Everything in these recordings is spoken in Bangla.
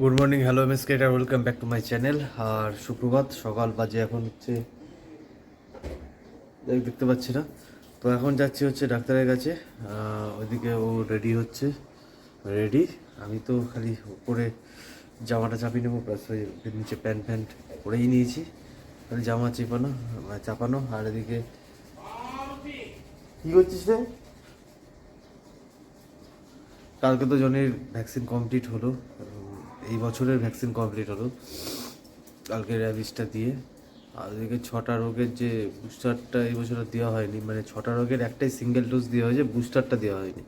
Good morning hello M S cater welcome back to my channel আর সুপ্রভাত, সকাল বাজে এখন হচ্ছে দেখতে পাচ্ছি না। তো এখন যাচ্ছি হচ্ছে ডাক্তারের কাছে। ওইদিকে ও রেডি হচ্ছে রেডি আমি তো খালি উপরে জামাটা চাপিয়ে নেব প্লাস ওই নিচে প্যান্ট ফ্যান্ট পরেই নিয়েছি। খালি জামা চেপানো চাপানো, আর এদিকে কী করছিস রে? কালকে তো জনের ভ্যাকসিন কমপ্লিট হলো এই বছরের ভ্যাকসিন কমপ্লিট হলো। কালকে র্যাবিসটা দিয়ে। আর ওদিকে ছটা রোগের যে বুস্টারটা এই বছর দেওয়া হয়নি মানে ছটা রোগের একটাই সিঙ্গেল ডোজ দেওয়া হয়েছে, বুস্টারটা দেওয়া হয়নি।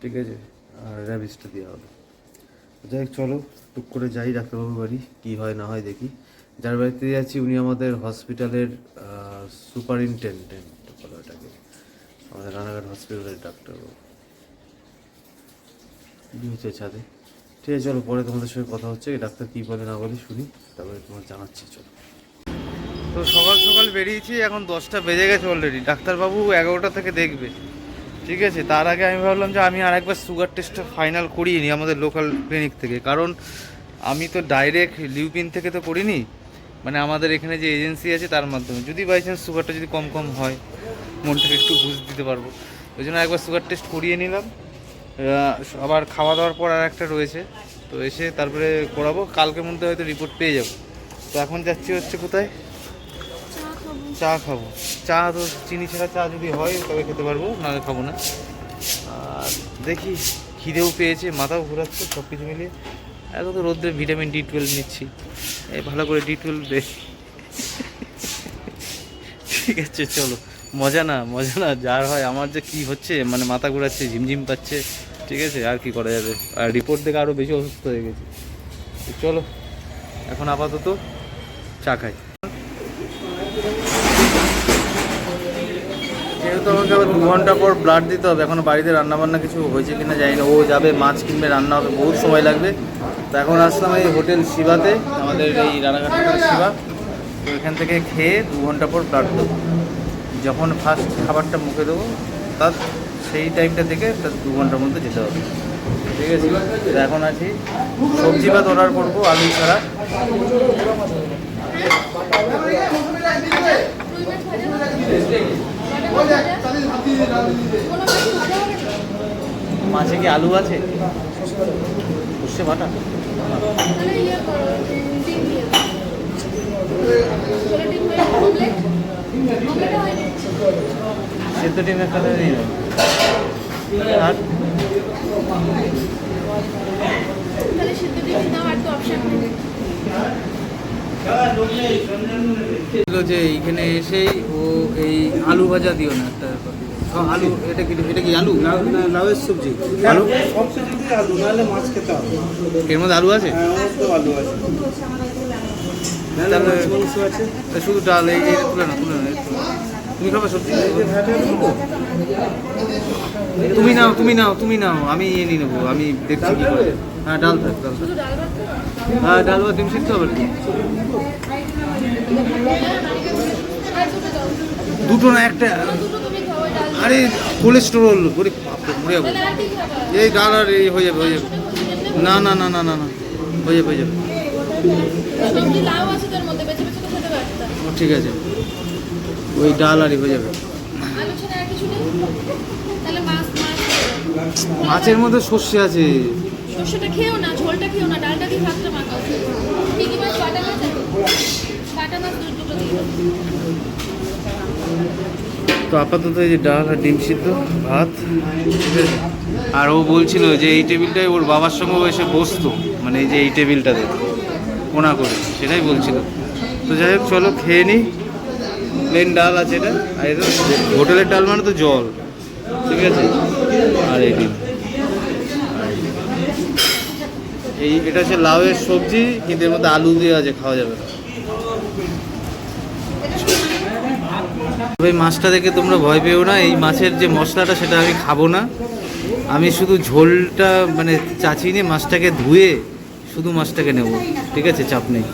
ঠিক আছে? আর র্যাবিসটা দেওয়া হবে। যাই হোক, চলো, টুক করে যাই ডাক্তারবাবুর বাড়ি, কী হয় না হয় দেখি। যার বাড়িতে যাচ্ছি উনি আমাদের হসপিটালের সুপারিনটেন্ডেন্ট বলো এটাকে আমাদের রানাঘাট হসপিটালের ডাক্তারবাবু। কি ছাদে? ঠিক আছে, চলো, পরে তোমাদের সঙ্গে কথা হচ্ছে। ডাক্তার কী বলে না বলে শুনি, তারপরে তোমার জানাচ্ছি, চলো। তো সকাল সকাল বেরিয়েছি, এখন দশটা বেজে গেছে অলরেডি ডাক্তারবাবু এগারোটা থেকে দেখবে। ঠিক আছে, তার আগে আমি ভাবলাম যে আমি আরেকবার সুগার টেস্টটা ফাইনাল করিয়ে নিই আমাদের লোকাল ক্লিনিক থেকে। কারণ আমি তো ডাইরেক্ট লিউপিন থেকে তো করিনি মানে আমাদের এখানে যে এজেন্সি আছে তার মাধ্যমে। যদি বাই চান্স সুগারটা যদি কম কম হয়, মনটাকে একটু বুঝ দিতে পারব। ওই জন্য একবার সুগার টেস্ট করিয়ে নিলাম। আবার খাওয়া দাওয়ার পর আর একটা রয়েছে। তো এসে তারপরে করাবো। কালকের মধ্যে হয়তো রিপোর্ট পেয়ে যাব। তো এখন যাচ্ছি হচ্ছে কোথায়? চা খাব। চা তো চিনি ছাড়া চা যদি হয় তবে খেতে পারব, নাহলে খাব না। আর দেখি, খিদেও পেয়েছে, মাথাও ঘোরাচ্ছে সব কিছু মিলিয়ে। এখন তো রোদ্রে ভিটামিন ডি টুয়েলভ নিচ্ছি। এই ভালো করে ডি টুয়েলভ দে। ঠিক আছে, চলো। মজা না মজা না। যার হয়, আমার যে কি হচ্ছে মানে মাথা ঘোরাচ্ছে, ঝিমঝিম পাচ্ছে। ঠিক আছে, আর কি করা যাবে? আর রিপোর্ট দেখে আরও বেশি অসুস্থ হয়ে গেছি। চলো, এখন আপাতত চা খাই। যেহেতু আমাকে আবার দু ঘণ্টা পর ব্লাড দিতে হবে, এখনও বাড়িতে রান্না বান্না কিছু হয়েছে কিনা জানি না। ও যাবে, মাছ কিনবে, রান্না হবে, বহুত সময় লাগবে। তো এখন আসলাম এই হোটেল শিবাতে, আমাদের এই রানাঘাট হোটেল শিবা। তো এখান থেকে খেয়ে দু ঘণ্টা পর ব্লাড দেবো। যখন ফার্স্ট খাবারটা মুখে দেবো, তার সেই টাইমটা থেকে তার দু ঘণ্টার মধ্যে যেতে হবে ঠিক আছে এখন আছি সবজি ভাত অর্ডার করব আলু ছাড়া মাছে কি আলু আছে সর্ষে বাটা সেদ্ধ ডিমের কালার নেই আর? যে এইখানে এসেই ও এই আলু ভাজা দিও না একটা আলু এটা কি এটা কি আলু? লাউয়ের সবজি। আলু? সব কিছুতে আলু নাহলে মাছ খেতে হবে এর মধ্যে আলু আছে? হ্যাঁ আলু আছে। তাহলে- আছে। শুধু ডাল এই এই তুলে না এই তুলে না। তুমি খাবে সবজি? এই যে ভাজা তুমি নাও তুমি নাও তুমি নাও আমি ইয়ে নিয়ে নেব আমি দেখছি কি করে। হ্যাঁ ডাল থাক ডাল থাক হ্যাঁ ডাল বা ডিম সিদ্ধ কি দুটো না একটা? আরে কোলেস্টেরল বাপরে মরে যাব। এই ডাল আর এই হয়ে যাবে হয়ে যাবে। না না না না না না হয়ে যাবে হয়ে যাবে। ঠিক আছে। ওই ডাল আরই হয়ে যাবে। আর মাছের মধ্যে সর্ষে আছে। সর্ষেটা খেও না ঝোলটা খেও না ডালটা দিয়ে ভাতটা মাখাও কি কি মাছ বাটা মাছ বাটা মাছ দুটো দিয়ে তো আপাতত এই যে ডাল আর ডিম সিদ্ধ ভাত। আর ও বলছিল যে এই টেবিলটাই ওর বাবার সঙ্গে এসে বসতো। মানে এই যে এই টেবিলটাতে কোনা করে সেটাই বলছিল। তো যাই হোক চলো খেয়ে নিই প্লেন ডাল আছে এটা, আর এটা হোটেলের ডাল মানে তো জল, ঠিক আছে? আর এই এই, এটা হচ্ছে লাউয়ের সবজি, কিন্তু এর মধ্যে আলু দিয়ে আছে খাওয়া যাবে এই মাছটা দেখে তোমরা ভয় পেও না, এই মাছের যে মশলাটা সেটা আমি খাব না। আমি শুধু ঝোলটা মানে চাচিয়ে নিয়ে মাছটাকে ধুয়ে শুধু মাছটাকে নেব, ঠিক আছে? চাপ নেই।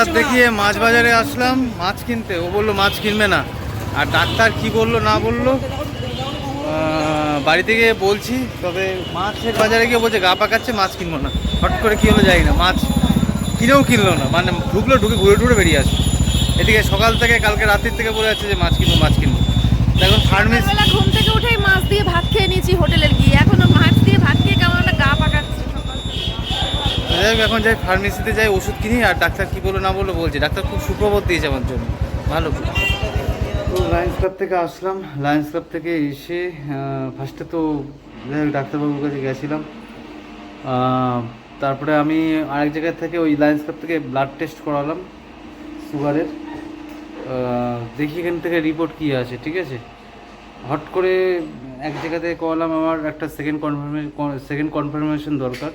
ডাক্তার দেখিয়ে মাছ বাজারে আসলাম, মাছ কিনতে। ও বলল, মাছ কিনবে না। আর ডাক্তার কি বলল, না বলল বাড়ি থেকে বলছি, তবে মাছের বাজারে গিয়ে বলছে, গা পাকাচ্ছে, মাছ কিনবো না। হট করে কি হলো যাই না, মাছ কিনেও কিনলো না। মানে ঢুকলো, ঢুকে ঘুরে ঘুরে বেরিয়ে আসে এদিকে সকাল থেকে, কালকে রাত্রির থেকে বলে যাচ্ছে যে, মাছ কিনবো মাছ কিনবো। এখন ফার্মেসি ঘুম থেকে উঠেই মাছ দিয়ে ভাত খেয়ে নিয়েছি হোটেলের গিয়ে। এখনও মাছ দিয়ে ভাত খেয়ে কেমন একটা গা থেকে। যাই হোক, এখন যাই ফার্মেসিতে যাই ওষুধ কিনি আর ডাক্তার কি বলো না বলো বলছে। ডাক্তার খুব সুপ্রবোধ দিয়েছে আমার জন্য। ভালো। তো লায়ন্স ক্লাব থেকে আসলাম। লায়ন্স ক্লাব থেকে এসে ফার্স্টে তো যাই হোক, ডাক্তারবাবুর কাছে গেছিলাম। তারপরে আমি আরেক জায়গা থেকে ওই লায়ন্স ক্লাব থেকে ব্লাড টেস্ট করালাম সুগারের দেখি এখান থেকে রিপোর্ট কী আছে ঠিক আছে? হট করে এক জায়গা থেকে করালাম আমার একটা সেকেন্ড কনফার্মেশন সেকেন্ড কনফার্মেশন দরকার।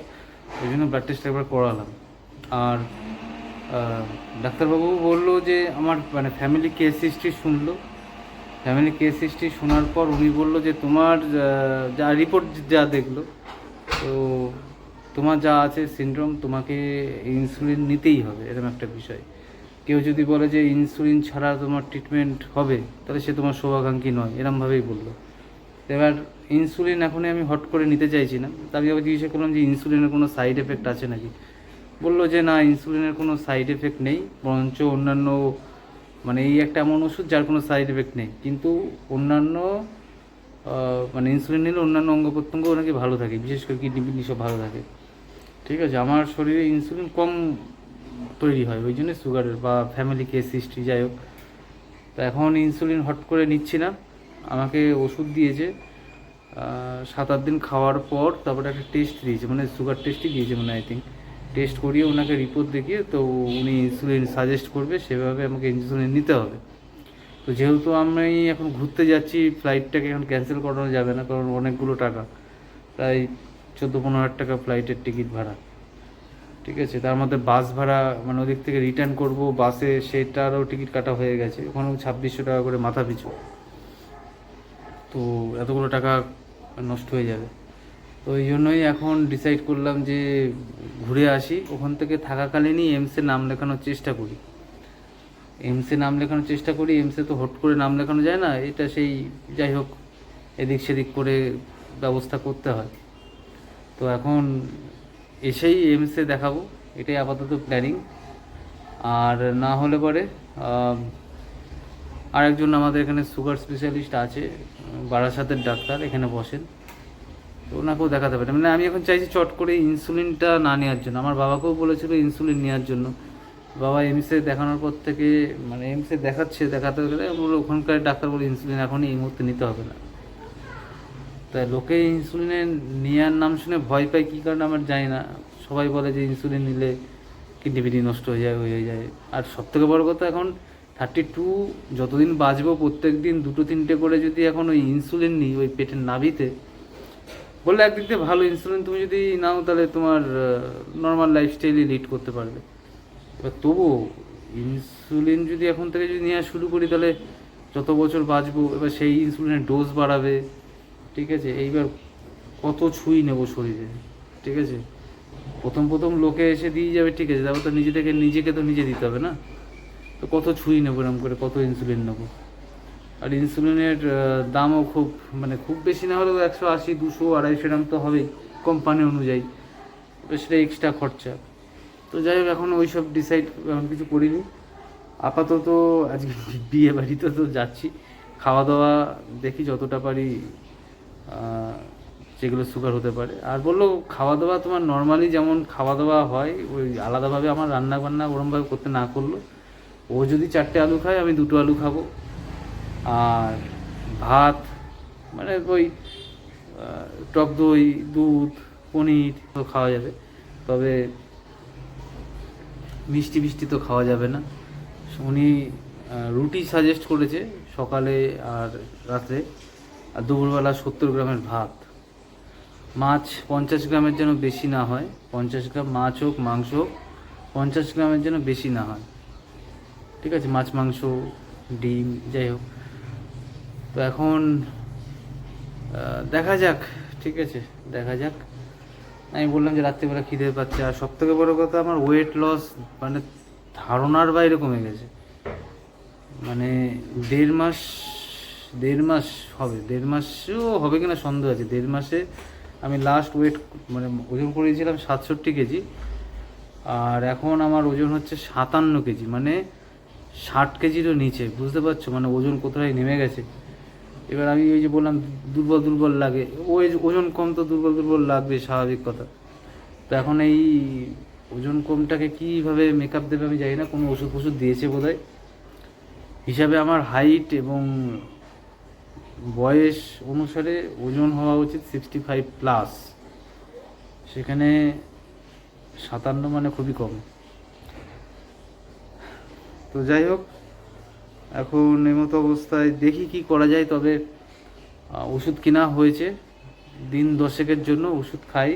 ওই জন্য ব্লাড টেস্ট একবার করালাম। আর ডাক্তারবাবু বলল যে আমার মানে ফ্যামিলি কেস হিস্ট্রি শুনলো। ফ্যামিলি কেস হিস্ট্রি শোনার পর উনি বলল যে তোমার যা রিপোর্ট যা দেখল, তো তোমার যা আছে সিনড্রোম তোমাকে ইনসুলিন নিতেই হবে, এরকম একটা বিষয়। কেউ যদি বলে যে ইনসুলিন ছাড়া তোমার ট্রিটমেন্ট হবে, তাহলে সে তোমার শোভাকাঙ্ক্ষী নয় এরমভাবেই বলল। এবার ইনসুলিন এখনই আমি হট করে নিতে চাইছি না। তা আমি আবার জিজ্ঞাসা করলাম যে ইনসুলিনের কোনো সাইড এফেক্ট আছে নাকি? বলল যে না ইনসুলিনের কোনো সাইড এফেক্ট নেই, বরঞ্চ অন্যান্য মানে এই একটা এমন ওষুধ যার কোনো সাইড এফেক্ট নেই। কিন্তু অন্যান্য মানে ইনসুলিন নিলে অন্যান্য অঙ্গ প্রত্যঙ্গ নাকি ভালো থাকে, বিশেষ করে কিডনি ফিডনি সব ভালো থাকে। ঠিক আছে, আমার শরীরে ইনসুলিন কম তৈরি হয়, ওই জন্য সুগারের বা ফ্যামিলি কেস হিস্ট্রি যাই হোক। তো এখন ইনসুলিন হট করে নিচ্ছি না। আমাকে ওষুধ দিয়েছে সাত আট দিন খাওয়ার পর তারপরে একটা টেস্ট দিয়েছে মানে সুগার টেস্টই দিয়েছে মানে আই থিঙ্ক টেস্ট করিয়ে ওনাকে রিপোর্ট দেখিয়ে তো উনি ইনসুলিন সাজেস্ট করবে, সেভাবে আমাকে ইনসুলিন নিতে হবে। তো যেহেতু আমি এখন ঘুরতে যাচ্ছি ফ্লাইটটাকে এখন ক্যান্সেল করানো যাবে না, কারণ অনেকগুলো টাকা। প্রায় চোদ্দ পনেরো হাজার টাকা ফ্লাইটের টিকিট ভাড়া। ঠিক আছে, তার মধ্যে বাস ভাড়া মানে ওদিক থেকে রিটার্ন করব বাসে সেটারও টিকিট কাটা হয়ে গেছে। ওখানেও ছাব্বিশশো টাকা করে মাথা পিছু তো এতগুলো টাকা নষ্ট হয়ে যাবে। তো এই জন্যই এখন ডিসাইড করলাম যে ঘুরে আসি। ওখান থেকে থাকাকালীনই এমসে নাম লেখানোর চেষ্টা করি। এমসে নাম লেখানোর চেষ্টা করি। এমসে তো হট করে নাম লেখানো যায় না, এটা সেই যাই হোক, এদিক সেদিক করে ব্যবস্থা করতে হয়। তো এখন এসেই এমসে দেখাবো। এটাই আপাতত প্ল্যানিং আর না হলে পরে আম, আরেকজন আমাদের এখানে সুগার স্পেশালিস্ট আছে বারাসাতের ডাক্তার এখানে বসেন। তো ওনাকেও দেখাতে পারে মানে আমি এখন চাইছি চট করে ইনসুলিনটা না নেওয়ার জন্য। আমার বাবাকেও বলেছিল ইনসুলিন নেওয়ার জন্য। বাবা এমসে দেখানোর পর থেকে মানে এমসে দেখাচ্ছে দেখাতে গেলে বলল ওখানকার ডাক্তার বলে ইনসুলিন এখনই এই মুহূর্তে নিতে হবে না। তাই লোকে ইনসুলিনের নেওয়ার নাম শুনে ভয় পায় কী কারণে আমার জানি না। সবাই বলে যে ইনসুলিন নিলে কিডনি ফিডনি নষ্ট হয়ে যায় হয়ে যায়। আর সব থেকে বড় কথা এখন থার্টি টু যতদিন বাঁচবো প্রত্যেক দিন দুটো তিনটে করে যদি এখন ওই ইনসুলিন নিই, ওই পেটের নাভিতে, বললে একদিক দিয়ে ভালো ইনসুলিন তুমি যদি নাও তাহলে তোমার নর্মাল লাইফস্টাইলই লিড করতে পারবে। এবার তবুও ইনসুলিন যদি এখন থেকে যদি নেওয়া শুরু করি তাহলে যত বছর বাঁচবো, এবার সেই ইনসুলিনের ডোজ বাড়াবে, ঠিক আছে? এইবার কত ছুঁই নেব শরীরে, ঠিক আছে? প্রথম প্রথম লোকে এসে দিয়ে যাবে, ঠিক আছে? তারপর তো নিজে থেকে নিজেকে তো নিজে দিতে হবে না? তো কত ছুঁই নেব এরকম করে? কত ইনসুলিন নেব? আর ইনসুলিনের দামও খুব মানে খুব বেশি না হলেও একশো আশি, দুশো, আড়াইশো গ্রাম তো হবেই কোম্পানি অনুযায়ী। সেটা এক্সট্রা খরচা। তো যাই হোক, এখন ওই সব ডিসাইড এখন কিছু করিনি। আপাতত আজকে বিয়ে বাড়িতে তো যাচ্ছি। খাওয়া দাওয়া দেখি যতটা পারি যেগুলো সুগার হতে পারে। আর বলল খাওয়া দাওয়া তোমার নর্মালি যেমন খাওয়া দাওয়া হয়, ওই আলাদাভাবে আমার রান্না বান্না ওরমভাবে করতে না করল। ও যদি চারটে আলু খায়, আমি দুটো আলু খাব। আর ভাত মানে ওই টক দই, দুধ, পনির তো খাওয়া যাবে। তবে মিষ্টি মিষ্টি তো খাওয়া যাবে না। উনি রুটি সাজেস্ট করেছে সকালে আর রাত্রে। আর দুপুরবেলা সত্তর গ্রামের ভাত। মাছ পঞ্চাশ গ্রামের যেন বেশি না হয়, পঞ্চাশ গ্রাম মাছ হোক, মাংস হোক, পঞ্চাশ গ্রামের যেন বেশি না হয়। ঠিক আছে, মাছ, মাংস, ডিম, যাই হোক। তো এখন দেখা যাক, ঠিক আছে, দেখা যাক। আমি বললাম যে রাত্রিবেলা খিদে পাচ্ছে, আর সব থেকে বড়ো কথা আমার ওয়েট লস মানে ধারণার বাইরে কমে গেছে। মানে দেড় মাস দেড় মাস হবে, দেড় মাসও হবে কিনা সন্দেহ আছে। দেড় মাসে আমি লাস্ট ওয়েট মানে ওজন করেছিলাম সাতষট্টি কেজি, আর এখন আমার ওজন হচ্ছে সাতান্ন কেজি। মানে ষাট কেজিরও নিচে, বুঝতে পারছ? মানে ওজন কোথায় নেমে গেছে? এবার আমি ওই যে বললাম, দুর্বল দুর্বল লাগে। ওই ওজন কম তো দুর্বল দুর্বল লাগবে স্বাভাবিক কথা। তো এখন এই ওজন কমটাকে কীভাবে মেকআপ দেবে আমি জানি না, কোনো ওষুধ ফষুধ দিয়েছে বোধহয়। হিসাবে আমার হাইট এবং বয়স অনুসারে ওজন হওয়া উচিত সিক্সটি ফাইভ প্লাস সেখানে সাতান্ন মানে খুবই কম। তো যাই হোক, এখন এই মতো অবস্থায় দেখি কি করা যায়, তবে ওষুধ কেনা হয়েছে। দিন দশেকের জন্য ওষুধ খাই।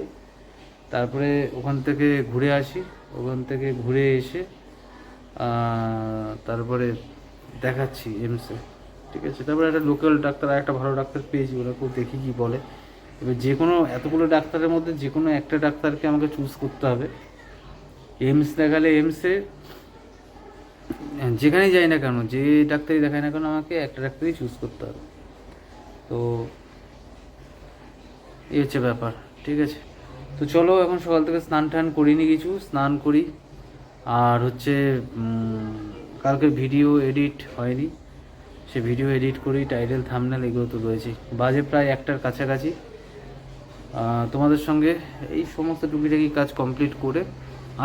তারপরে ওখান থেকে ঘুরে আসি। ওখান থেকে ঘুরে এসে তারপরে দেখাচ্ছি এমসে ঠিক আছে? তারপরে একটা লোকাল ডাক্তার একটা ভালো ডাক্তার পেয়েছি ওনাকেও দেখি কি বলে। এবার যে কোনো, এতগুলো ডাক্তারের মধ্যে যে কোনো একটা ডাক্তারকে আমাকে চুজ করতে হবে। এমস দেখালে এমসে যেখানেই যাই না কেন, যে ডাক্তারই দেখায় না কেন, আমাকে একটা ডাক্তারই চুজ করতে হবে। তো এই হচ্ছে ব্যাপার, ঠিক আছে? তো চলো এখন সকাল থেকে স্নান টান করিনি কিছু, স্নান করি। আর হচ্ছে কালকে ভিডিও এডিট হয়নি। সে ভিডিও এডিট করি টাইটেল থামনেল এগুলো তো রয়েছে। বাজে প্রায় একটার কাছাকাছি। তোমাদের সঙ্গে এই সমস্ত টুকিটাকি কাজ কমপ্লিট করে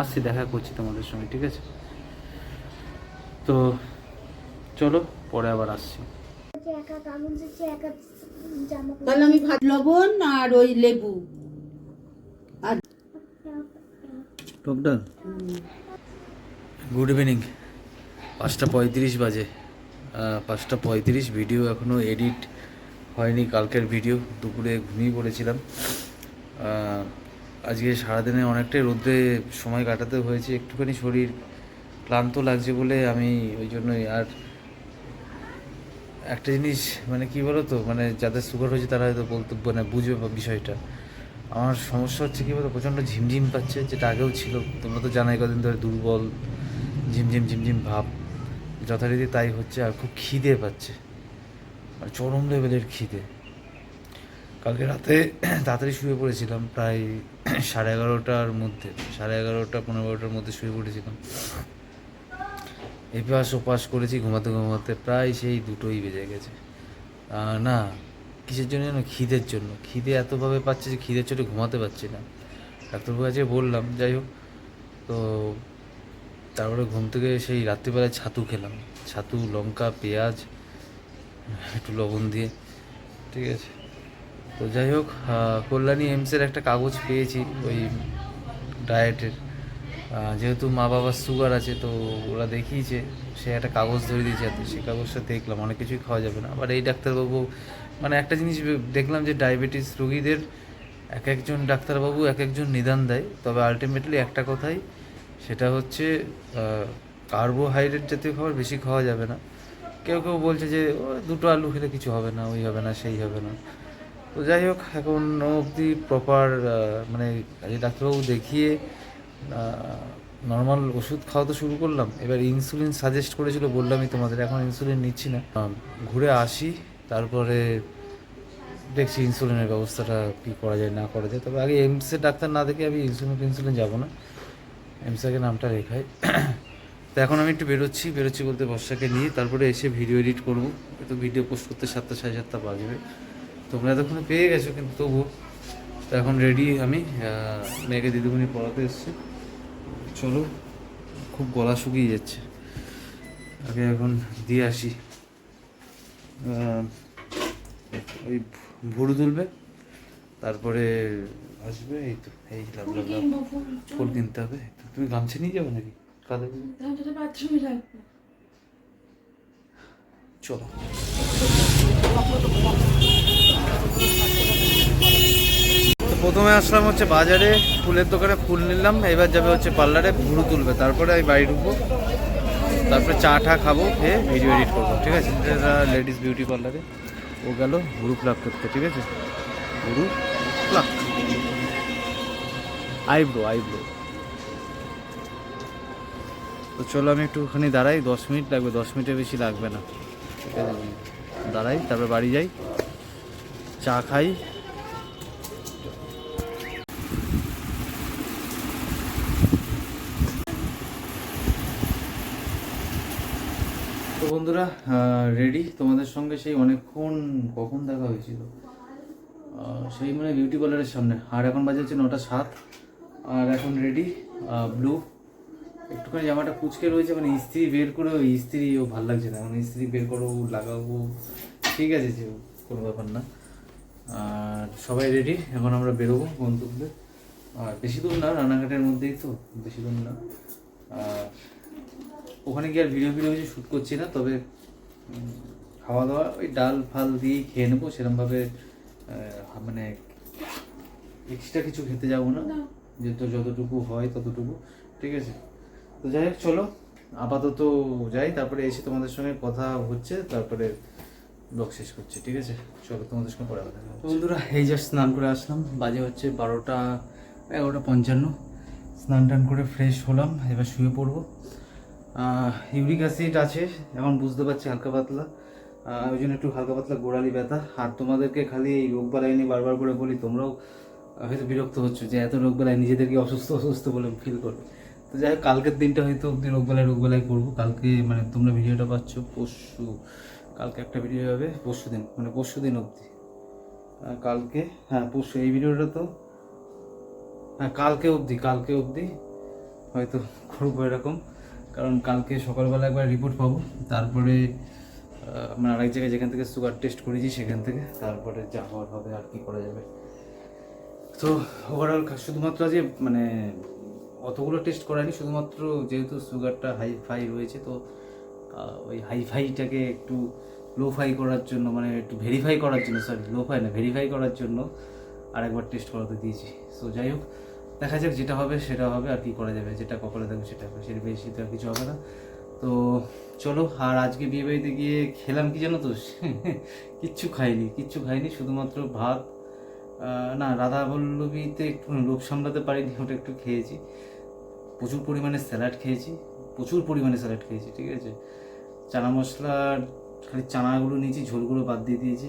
আসছি, দেখা করছি তোমাদের সঙ্গে, ঠিক আছে? তো চলো পরে আবার আসছি। তাহলে আমি ভাত লবণ আর ওই লেবু। আর গুড ইভিনিং পাঁচটা পঁয়ত্রিশ বাজে। পাঁচটা পঁয়ত্রিশ ভিডিও এখনও এডিট হয়নি কালকের ভিডিও দুপুরে ঘুমিয়ে পড়েছিলাম। আজকে সারাদিনে অনেকটাই রোদ্রে সময় কাটাতে হয়েছে। একটুখানি শরীর ক্লান্ত লাগছে বলে আমি ওই জন্যই। আর একটা জিনিস মানে কি বলো তো মানে যাদের সুগার হয়েছে তারা হয়তো বলতে মানে বুঝবে বিষয়টা। আমার সমস্যা হচ্ছে কি বলতো, প্রচণ্ড ঝিমঝিম পাচ্ছে, যেটা আগেও ছিল। তোমরা তো জানাই কদিন ধরে দুর্বল, ঝিমঝিম ঝিমঝিম ভাব। যথারীতি তাই হচ্ছে, আর খুব খিদে পাচ্ছে। আর চরম লেভেলের খিদে। কালকে রাতে তাড়াতাড়ি শুয়ে পড়েছিলাম, প্রায় সাড়ে এগারোটার মধ্যে, সাড়ে এগারোটা, পনেরো বারোটার মধ্যে শুয়ে পড়েছিলাম। এপাশ ওপাশ করেছি, ঘুমাতে ঘুমাতে প্রায় সেই দুটোই বেজে গেছে। না, কিসের জন্য জানো খিদের জন্য? খিদে এতভাবে পাচ্ছে যে খিদের চোটে ঘুমাতে পারছি না। ডাক্তারবাবু কাছে বললাম, যাই হোক। তো তারপরে ঘুম থেকে সেই রাত্রিবেলায় ছাতু খেলাম। ছাতু, লঙ্কা, পেঁয়াজ, একটু লবণ দিয়ে, ঠিক আছে। তো যাই হোক কল্যাণী এমসের একটা কাগজ পেয়েছি ওই ডায়েটের। যেহেতু মা বাবার সুগার আছে, তো ওরা দেখিয়েছে, সে একটা কাগজ ধরে দিয়েছে হাতে সেই কাগজটা দেখলাম, অনেক কিছুই খাওয়া যাবে না। আবার এই ডাক্তারবাবু মানে একটা জিনিস দেখলাম যে ডায়াবেটিস রোগীদের এক একজন ডাক্তারবাবু এক একজন নিদান দেয়, তবে আলটিমেটলি একটা কথাই, সেটা হচ্ছে কার্বোহাইড্রেট জাতীয় খাবার বেশি খাওয়া যাবে না। কেউ কেউ বলছে যে দুটো আলু খেলে কিছু হবে না, ওই হবে না, সেই হবে না। তো যাই হোক, এখন অবধি প্রপার মানে ডাক্তারবাবু দেখিয়ে নর্মাল ওষুধ খাওয়া তো শুরু করলাম। এবার ইনসুলিন সাজেস্ট করেছিল বললামই তোমাদের এখন ইনসুলিন নিচ্ছি না। ঘুরে আসি, তারপরে দেখছি ইনসুলিনের ব্যবস্থাটা কী করা যায়, না করা যায়। তবে আগে এমসের ডাক্তার না দেখে আমি ইনসুলিন ইনসুলিন যাব না। এমসাকে নামটা রেখাই। তো এখন আমি একটু বেরোচ্ছি বেরোচ্ছি বলতে বর্ষাকে নিয়ে, তারপরে এসে ভিডিও এডিট করব। তো ভিডিও পোস্ট করতে সাতটা, সাড়ে সাতটা বাজবে। তোমরা এতক্ষণে পেয়ে গেছো, কিন্তু তবুও তো এখন রেডি আমি মেয়েকে দিদিমণি পড়াতে এসছি। চলো খুব গলা শুকিয়ে যাচ্ছে। আগে এখন দিয়ে আসি। ওই ভুরু তুলবে তারপরে আসবে এই তো এই লাভ লাভ লাভ। ফুল কিনতে হবে। তুমি গামছা নিয়ে যাবে নাকি? কাঁধে চলো। প্রথমে আসলাম হচ্ছে বাজারে, ফুলের দোকানে ফুল নিলাম, এবার যাবে হচ্ছে পার্লারে ভুরু তুলবে। তারপরে আমি বাড়ি ঢুকবো, তারপরে চা টা খাব, খেয়ে ভিডিও এডিট করব, ঠিক আছে? লেডিস বিউটি পার্লারে ও গেল ভুরু প্লাক করতে, ঠিক আছে? ভুরু প্লাক আইব্রো আইব্রো তো চলো আমি একটুখানি দাঁড়াই, দশ মিনিট লাগবে, দশ মিনিটের বেশি লাগবে না। ঠিক আছে? দাঁড়াই, তারপরে বাড়ি যাই। চা খাই। বন্ধুরা রেডি তোমাদের সঙ্গে সেই অনেকক্ষণ কখন দেখা হয়েছিল? সেই মানে বিউটি পার্লারের সামনে। আর এখন বাজে হচ্ছে নটা সাত। আর এখন রেডি ব্লু একটুখানি জামাটা কুচকে রয়েছে মানে ইস্ত্রি বের করে, ওই ইস্ত্রি ও ভালো লাগছে না। মানে ইস্ত্রি বের করো, লাগাবো। ঠিক আছে যে, কোনো ব্যাপার না। আর সবাই রেডি এখন আমরা বেরোবো গন্তব্যে। আর বেশি দূর না রানাঘাটের মধ্যেই তো, বেশি দূর না। আর ওখানে গিয়ে আর ভিডিও ভিডিও কিছু শ্যুট করছি না তবে খাওয়া দাওয়া ওই ডাল ফাল দিয়েই খেয়ে নেব সেরকমভাবে আহ, মানে এক্সট্রা কিছু খেতে যাব না। যেহেতু যতটুকু হয় ততটুকু ঠিক আছে? তো যাই হোক চলো আপাতত যাই তারপরে এসে তোমাদের সঙ্গে কথা হচ্ছে তারপরে ব্লগ শেষ করছি ঠিক আছে? চলো তোমাদের সঙ্গে পরে কথা হবে। তো বন্ধুরা এই জাস্ট স্নান করে আসলাম বাজে হচ্ছে বারোটা এগারোটা পঞ্চান্ন। স্নান টান করে ফ্রেশ হলাম এবার শুয়ে পড়ব। ইউরিক অ্যাসিড আছে, এখন বুঝতে পারছি হালকা পাতলা। ওই জন্য একটু হালকা পাতলা গোড়ালি ব্যথা। আর তোমাদেরকে খালি এই রোগ বালাই নিয়ে বারবার করে বলি, তোমরাও হয়তো বিরক্ত হচ্ছে যে এত রোগ বালাই নিজেদেরকে অসুস্থ অসুস্থ বলে ফিল করো। তো যাই হোক, কালকের দিনটা হয়তো অব্দি রোগ বেলায় রোগ বেলায় করব। কালকে মানে তোমরা ভিডিওটা পাচ্ছ পরশু, কালকে একটা ভিডিও হবে পরশু দিন মানে পরশু দিন অবধি। কালকে হ্যাঁ পরশু, এই ভিডিওটা তো হ্যাঁ কালকে অবধি কালকে অবধি হয়তো করব এরকম। কারণ কালকে সকালবেলা একবার রিপোর্ট পাবো। তারপরে আমরা আরেক জায়গায় যেখান থেকে সুগার টেস্ট করেছি সেখান থেকে, তারপরে যা হওয়ার হবে আর কি করা যাবে। তো ওভারঅল শুধুমাত্র যে মানে অতগুলো টেস্ট করায়নি, শুধুমাত্র যেহেতু সুগারটা হাই ফাই রয়েছে, তো ওই হাই ফাইটাকে একটু লো ফাই করার জন্য মানে একটু ভেরিফাই করার জন্য সরি লো ফাই না ভেরিফাই করার জন্য আরেকবার টেস্ট করাতে দিয়েছি। সো যাই হোক দেখা যাক যেটা হবে, সেটা হবে আর কি করা যাবে, যেটা কপালে থাকবে সেটা হবে, সেটা বেশি তো আর কিছু হবে না। তো চলো, আর আজকে বিয়ে বাড়িতে গিয়ে খেলাম কি জানো তো? কিচ্ছু খাইনি কিচ্ছু খাইনি, শুধুমাত্র ভাত। না রাধা বল্লভীতে একটু লোক সামলাতে পারিনি, ওটা একটু খেয়েছি। প্রচুর পরিমাণে স্যালাড খেয়েছি, প্রচুর পরিমাণে স্যালাড খেয়েছি, ঠিক আছে? চানা মশলার খালি চানাগুলো নিয়েছি, ঝোলগুলো বাদ দিয়ে দিয়েছি,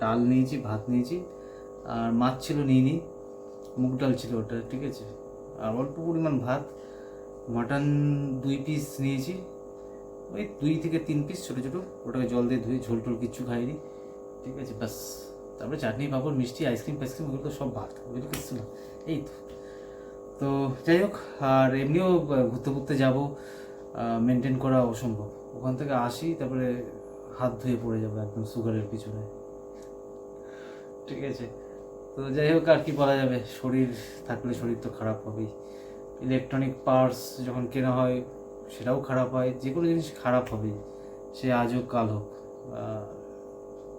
ডাল নিয়েছি, ভাত নিয়েছি, আর মাছ ছিল নিইনি। মুগ ডাল ছিল ওটা, ঠিক আছে? আর অল্প পরিমাণ ভাত মাটন দুই পিস নিয়েছি। ওই দুই থেকে তিন পিস ছোটো ছোটো, ওটাকে জল দিয়ে ধুয়ে ঝোল টোল কিচ্ছু খাইনি, ঠিক আছে, ব্যাস। তারপরে চাটনি পাঁপড়, মিষ্টি, আইসক্রিম ফাইসক্রিম ওগুলো তো সব ভাত, ওগুলো কিচ্ছু না, এই তো। তো যাই হোক, আর এমনিও ঘুরতে ঘুরতে যাব মেনটেন করা অসম্ভব। ওখান থেকে আসি, তারপরে হাত ধুয়ে পড়ে যাব একদম সুগারের পিছনে। ঠিক আছে? তো যাই হোক আর কি বলা যাবে, শরীর থাকলে শরীর তো খারাপ হবেই। ইলেকট্রনিক পার্টস যখন কেনা হয়, সেটাও খারাপ হয় যে কোনো জিনিস খারাপ হবেই সে আজ হোক, কাল হোক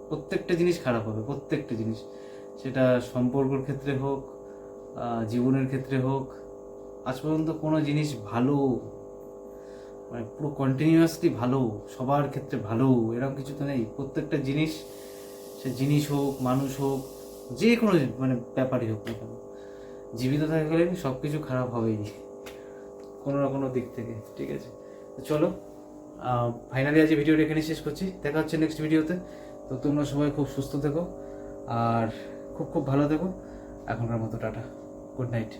প্রত্যেকটা জিনিস খারাপ হবে, প্রত্যেকটা জিনিস। সেটা সম্পর্কর ক্ষেত্রে হোক জীবনের ক্ষেত্রে হোক, আজ পর্যন্ত কোনো জিনিস ভালো মানে পুরো কন্টিনিউয়াসলি ভালো, সবার ক্ষেত্রে ভালো, এরকম কিছু তো নেই। প্রত্যেকটা জিনিস, সে জিনিস হোক, মানুষ হোক যে কোনো মানে ব্যাপারই হোক না কেন। জীবিত থাকলে সব কিছু খারাপ হবেই। কোনো না কোনো দিক থেকে, ঠিক আছে? তো চলো ফাইনালি আজ ভিডিওটা এখানে শেষ করছি। দেখা হচ্ছে নেক্সট ভিডিওতে। তো তোমরা সবাই খুব সুস্থ থেকো আর খুব খুব ভালো থেকো। এখনকার মতো টাটা। Good night